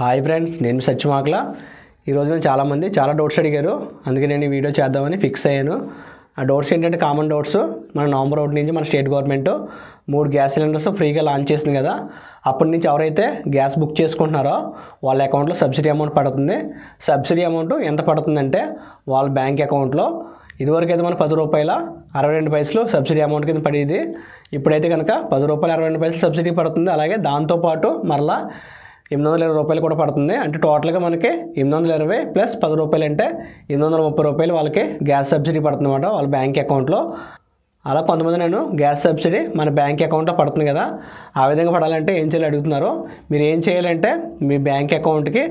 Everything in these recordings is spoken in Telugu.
హాయ్ ఫ్రెండ్స్ నేను సత్యమాకల. ఈరోజు చాలామంది చాలా డౌట్స్ అడిగారు. అందుకే నేను ఈ వీడియో చేద్దామని ఫిక్స్ అయ్యాను. ఆ డౌట్స్ ఏంటంటే కామన్ డౌట్స్ మన నవంబర్ ఒకటి నుంచి మన స్టేట్ గవర్నమెంట్ మూడు గ్యాస్ సిలిండర్స్ ఫ్రీగా లాంచ్ చేసింది కదా. అప్పటి నుంచి ఎవరైతే గ్యాస్ బుక్ చేసుకుంటున్నారో వాళ్ళ అకౌంట్లో సబ్సిడీ అమౌంట్ పడుతుంది. సబ్సిడీ అమౌంట్ ఎంత పడుతుందంటే వాళ్ళ బ్యాంక్ అకౌంట్లో ఇదివరకు అయితే మన పది రూపాయల అరవై రెండు పైసలు సబ్సిడీ అమౌంట్ కింద పడేది. ఇప్పుడైతే కనుక పది రూపాయల అరవై రెండు పైసలు సబ్సిడీ పడుతుంది. అలాగే దాంతోపాటు మరలా ఎనిమిది వందల ఇరవై రూపాయలు కూడా పడుతుంది. అంటే టోటల్గా మనకి ఎనిమిది వందల ఇరవై ప్లస్ పది రూపాయలు అంటే ఎనిమిది వందల ముప్పై రూపాయలు వాళ్ళకి గ్యాస్ సబ్సిడీ పడుతుంది అనమాట వాళ్ళ బ్యాంక్ అకౌంట్లో. అలా కొంతమంది నేను గ్యాస్ సబ్సిడీ మన బ్యాంక్ అకౌంట్లో పడుతుంది కదా ఆ విధంగా పడాలంటే ఏం చేయాలి అడుగుతున్నారు? మీరు ఏం చేయాలంటే మీ బ్యాంక్ అకౌంట్కి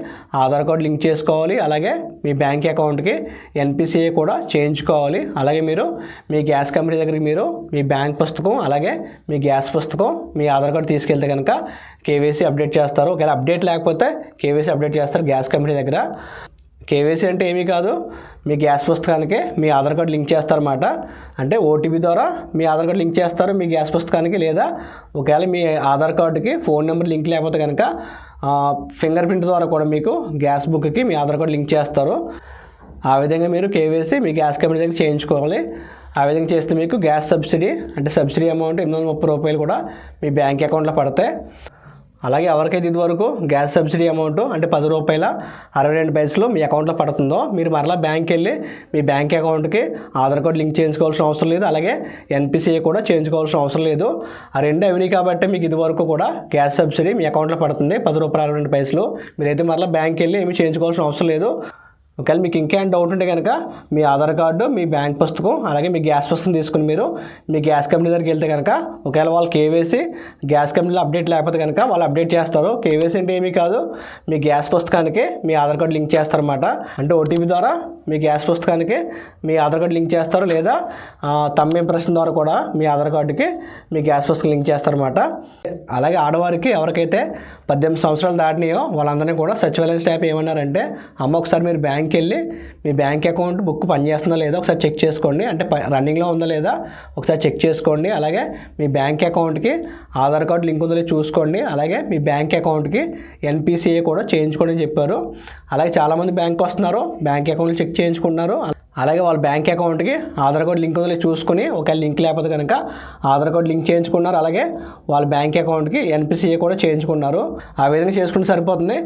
ఆధార్ కార్డు లింక్ చేసుకోవాలి అలాగే మీ బ్యాంక్ అకౌంట్కి ఎన్పిసిఏ కూడా చేయించుకోవాలి. అలాగే మీరు మీ గ్యాస్ కంపెనీ దగ్గరికి మీరు మీ బ్యాంక్ పుస్తకం అలాగే మీ గ్యాస్ పుస్తకం మీ ఆధార్ కార్డు తీసుకెళ్తే కనుక కేవైసీ అప్డేట్ చేస్తారు. ఒకవేళ అప్డేట్ లేకపోతే కేవైసీ అప్డేట్ చేస్తారు గ్యాస్ కంపెనీ దగ్గర. కేవైసీ అంటే ఏమీ కాదు మీ గ్యాస్ పుస్తకానికి మీ ఆధార్ కార్డు లింక్ చేస్తారన్నమాట. అంటే ఓటీపీ ద్వారా మీ ఆధార్ కార్డు లింక్ చేస్తారు మీ గ్యాస్ పుస్తకానికి లేదా ఒకవేళ మీ ఆధార్ కార్డుకి ఫోన్ నెంబర్ లింక్ లేకపోతే కనుక ఫింగర్ ప్రింట్ ద్వారా కూడా మీకు గ్యాస్ బుక్కి మీ ఆధార్ కార్డు లింక్ చేస్తారు. ఆ విధంగా మీరు కేవైసీ మీ గ్యాస్ కంపెనీ దగ్గర చేయించుకోవాలి. ఆ విధంగా చేస్తే మీకు గ్యాస్ సబ్సిడీ అంటే సబ్సిడీ అమౌంట్ ఎనిమిది వందల ముప్పై రూపాయలు కూడా మీ బ్యాంక్ అకౌంట్లో పడతాయి. అలాగే ఎవరికైతే ఇదివరకు గ్యాస్ సబ్సిడీ అమౌంట్ అంటే పది రూపాయల అరవై రెండు పైసలు మీ అకౌంట్లో పడుతుందో మీరు మరలా బ్యాంక్కి వెళ్ళి మీ బ్యాంక్ అకౌంట్కి ఆధార్ కార్డు లింక్ చేయించుకోవాల్సిన అవసరం లేదు. అలాగే ఎన్పిసిఏ కూడా చేయించుకోవాల్సిన అవసరం లేదు. ఆ రెండు అవినాయి కాబట్టి మీకు ఇదివరకు కూడా గ్యాస్ సబ్సిడీ మీ అకౌంట్లో పడుతుంది. పది రూపాయల అరవై రెండు పైసలు మీరైతే మరలా బ్యాంక్కి వెళ్ళి ఏమి చేయించుకోవాల్సిన అవసరం లేదు. ఒకవేళ మీకు ఇంకేం డౌట్ ఉంటే కనుక మీ ఆధార్ కార్డు మీ బ్యాంక్ పుస్తకం అలాగే మీ గ్యాస్ పుస్తకం తీసుకుని మీరు మీ గ్యాస్ కంపెనీ దగ్గరికి వెళ్తే కనుక ఒకవేళ వాళ్ళు కేవైసీ గ్యాస్ కంపెనీలో అప్డేట్ లేకపోతే కనుక వాళ్ళు అప్డేట్ చేస్తారు. కేవైసీ అంటే ఏమీ కాదు. మీ గ్యాస్ పుస్తకానికి మీ ఆధార్ కార్డు లింక్ చేస్తారన్నమాట. అంటే ఓటీపీ ద్వారా మీ గ్యాస్ పుస్తకానికి మీ ఆధార్ కార్డు లింక్ చేస్తారు లేదా తమ్ ఇంప్రెషన్ ద్వారా కూడా మీ ఆధార్ కార్డుకి మీ గ్యాస్ పుస్తకం లింక్ చేస్తారన్నమాట. అలాగే ఆడవారికి ఎవరికైతే పద్దెనిమిది సంవత్సరాలు దాటినాయో వాళ్ళందరినీ కూడా సచివాలయం స్టాప్ ఏమన్నారంటే అమ్మ ఒకసారి మీరు బ్యాంక్కి వెళ్ళి మీ బ్యాంక్ అకౌంట్ బుక్ పనిచేస్తుందా లేదా ఒకసారి చెక్ చేసుకోండి. అంటే రన్నింగ్లో ఉందా లేదా ఒకసారి చెక్ చేసుకోండి. అలాగే మీ బ్యాంక్ అకౌంట్కి ఆధార్ కార్డు లింక్ ఉందో లేదో చూసుకోండి. అలాగే మీ బ్యాంక్ అకౌంట్కి ఎన్పిసిఏ కూడా చేయించుకోండి అని చెప్పారు. అలాగే చాలామంది బ్యాంక్ వస్తున్నారు. బ్యాంక్ అకౌంట్లు చెక్ చేయించుకుంటున్నారు. అలాగే వాళ్ళ బ్యాంక్ అకౌంట్కి ఆధార్ కార్డు లింక్ ఉందో చూసుకుని ఒకవేళ లింక్ లేకపోతే కనుక ఆధార్ కార్డు లింక్ చేయించుకున్నారు. అలాగే వాళ్ళ బ్యాంక్ అకౌంట్కి ఎన్పిసిఏ కూడా చేయించుకున్నారు. ఆ విధంగా చేసుకుంటే సరిపోతుంది.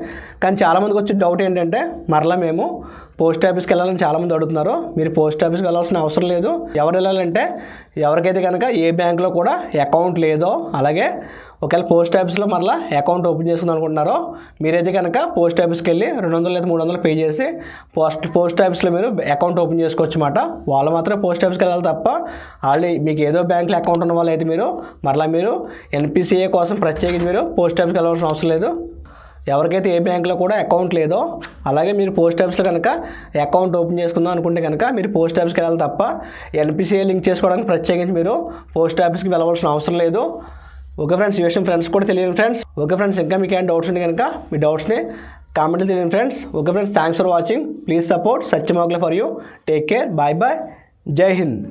కానీ చాలామందికి వచ్చే డౌట్ ఏంటంటే మరలా మేము పోస్ట్ ఆఫీస్కి వెళ్ళాలని చాలామంది అడుగుతున్నారు. మీరు పోస్ట్ ఆఫీస్కి వెళ్ళాల్సిన అవసరం లేదు. ఎవరు వెళ్ళాలంటే ఎవరికైతే కనుక ఏ బ్యాంక్లో కూడా అకౌంట్ లేదో అలాగే ఒకవేళ పోస్ట్ ఆఫీస్లో మరలా అకౌంట్ ఓపెన్ చేసుకుందాం అనుకుంటున్నారో మీరైతే కనుక పోస్ట్ ఆఫీస్కి వెళ్ళి రెండు వందలు లేదా మూడు వందలు పే చేసి పోస్ట్ పోస్ట్ ఆఫీస్లో మీరు అకౌంట్ ఓపెన్ చేసుకోవచ్చు అన్నమాట వాళ్ళు మాత్రం పోస్ట్ ఆఫీస్కి వెళ్ళాలి తప్ప వాళ్ళు మీకు ఏదో బ్యాంక్లో అకౌంట్ ఉన్న వాళ్ళు అయితే మీరు మరలా మీరు ఎన్పిసిఏ కోసం ప్రత్యేకించి మీరు పోస్ట్ ఆఫీస్కి వెళ్ళాల్సిన అవసరం లేదు. ఎవరికైతే ఏ బ్యాంక్లో కూడా అకౌంట్ లేదో అలాగే మీరు పోస్ట్ ఆఫీస్లో కనుక అకౌంట్ ఓపెన్ చేసుకుందాం అనుకుంటే కనుక మీరు పోస్ట్ ఆఫీస్కి వెళ్ళాలి తప్ప ఎన్పిసిఐ లింక్ చేసుకోవడానికి ప్రత్యేకించి మీరు పోస్ట్ ఆఫీస్కి వెళ్ళవలసిన అవసరం లేదు. ఓకే ఫ్రెండ్స్ ఈ విషయం ఫ్రెండ్స్ కూడా తెలియదు ఫ్రెండ్స్. ఓకే ఫ్రెండ్స్ ఇంకా మీకు ఏం డౌట్స్ ఉంటే కనుక మీ డౌట్స్ని కామెంట్లు తెలియదు friends. Okay friends thanks for watching please support సత్యమోగ్ల for you take care bye bye Jai Hind